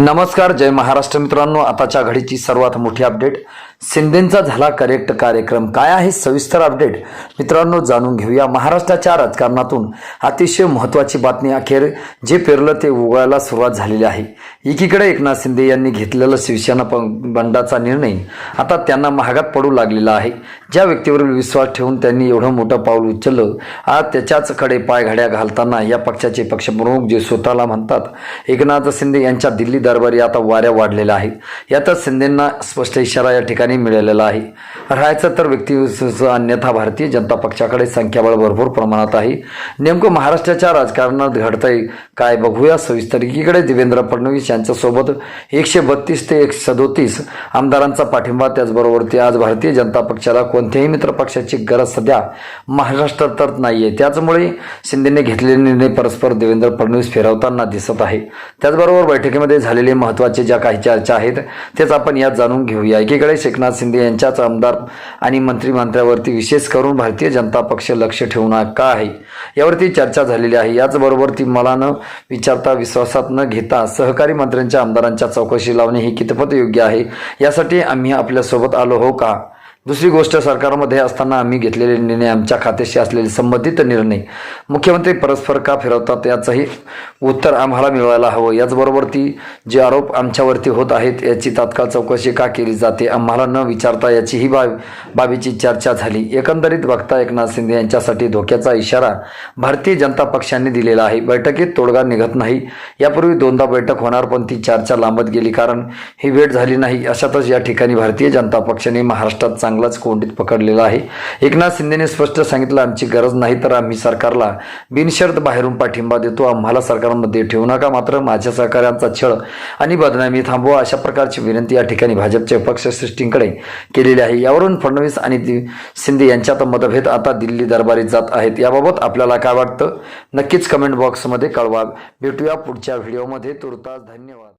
नमस्कार जय महाराष्ट्र मित्रांनो. आताच्या घडीची सर्वात मोठी अपडेट शिंदेचा झाला करेक्ट कार्यक्रम काय आहे? सविस्तर अपडेट मित्रांनो जाणून घेऊया. महाराष्ट्राच्या राजकारणातून अतिशय महत्त्वाची बातमी अखेर जे पेरलं ते उगवायला सुरुवात झालेली आहे. एकीकडे एकनाथ शिंदे यांनी घेतलेला शिवसेना बंडाचा निर्णय आता त्यांना महागात पडू लागलेला आहे. ज्या व्यक्तीवरील विश्वास ठेवून त्यांनी एवढं मोठं पाऊल उचललं आज त्याच्याचकडे पायघड्या घालताना या पक्षाचे पक्षप्रमुख जे स्वतःला म्हणतात एकनाथ शिंदे यांच्या दिल्ली दरबारी आता वाऱ्या वाढलेल्या आहेत. यातच शिंदेंना स्पष्ट इशारा या ठिकाणी मिळालेला आहे. राहायचं तर व्यक्ती अन्यथा भारतीय जनता पक्षाकडे संख्याबळ भरपूर प्रमाणात आहे. नेमकं महाराष्ट्राच्या राजकारणात घडतंय काय बघूया. सविस्तर एकीकडे देवेंद्र फडणवीस यांच्यासोबत एकशे बत्तीस ते एकशे सदोतीस आमदारांचा पाठिंबा. त्याचबरोबर ते आज भारतीय जनता पक्षाला कोणत्याही मित्र पक्षाची गरज सध्या महाराष्ट्रात तर नाही आहे त्याचमुळे शिंदेने घेतलेले निर्णय परस्पर देवेंद्र फडणवीस फिरवताना दिसत आहे. त्याचबरोबर बैठकीमध्ये झालेले महत्त्वाचे ज्या काही चर्चा आहेत तेच आपण यात जाणून घेऊया. एकीकडे एकनाथ शिंदे यांच्याच आमदार आणि मंत्रिमंत्र्यावरती विशेष करून भारतीय जनता पक्ष लक्ष ठेवणार का आहे? यावरती चर्चा झालेली आहे. याचबरोबर ती मला न विचारता विश्वासात न घेता सहकारी मंत्र्यांच्या आमदारांच्या चौकशी लावणे ही कितपत योग्य आहे? यासाठी आम्ही आपल्यासोबत आलो हो का? दुसरी गोष्ट सरकारमध्ये असताना आम्ही घेतलेले निर्णय आमच्या खात्याशी असलेले संबंधित निर्णय. मुख्यमंत्री परस्पर का फिरवतात याचंही उत्तर आम्हाला मिळवायला हवं. याचबरोबर ती जे आरोप आमच्यावरती होत आहेत याची तात्काळ चौकशी का केली जाते आम्हाला न विचारता याचीही बाब बाबीची चर्चा झाली. एकंदरीत बघता एकनाथ शिंदे यांच्यासाठी धोक्याचा इशारा भारतीय जनता पक्षाने दिलेला आहे. बैठकीत तोडगा निघत नाही. यापूर्वी दोनदा बैठक होणार पण ती चर्चा लांबत गेली कारण ही भेट झाली नाही. अशातच या ठिकाणी भारतीय जनता पक्षाने महाराष्ट्रात चांगलाच कोंडीत पकडलेला आहे. एकनाथ शिंदेने स्पष्ट सांगितलं आमची गरज नाही तर आम्ही सरकारला बिनशर्त बाहेरून पाठिंबा देतो. आम्हाला सरकारमध्ये ठेवू नका मात्र माझ्या सहकार्यांचा छळ आणि बदनामी थांबवा अशा प्रकारची विनंती या ठिकाणी भाजपच्या पक्षश्रेष्ठींकडे केलेली आहे. यावरून फडणवीस आणि शिंदे यांच्यात मतभेद आता दिल्ली दरबारीत जात आहेत. याबाबत आपल्याला काय वाटतं? नक्कीच कमेंट बॉक्समध्ये कळवा. भेटूया पुढच्या व्हिडिओमध्ये तुर्तास धन्यवाद.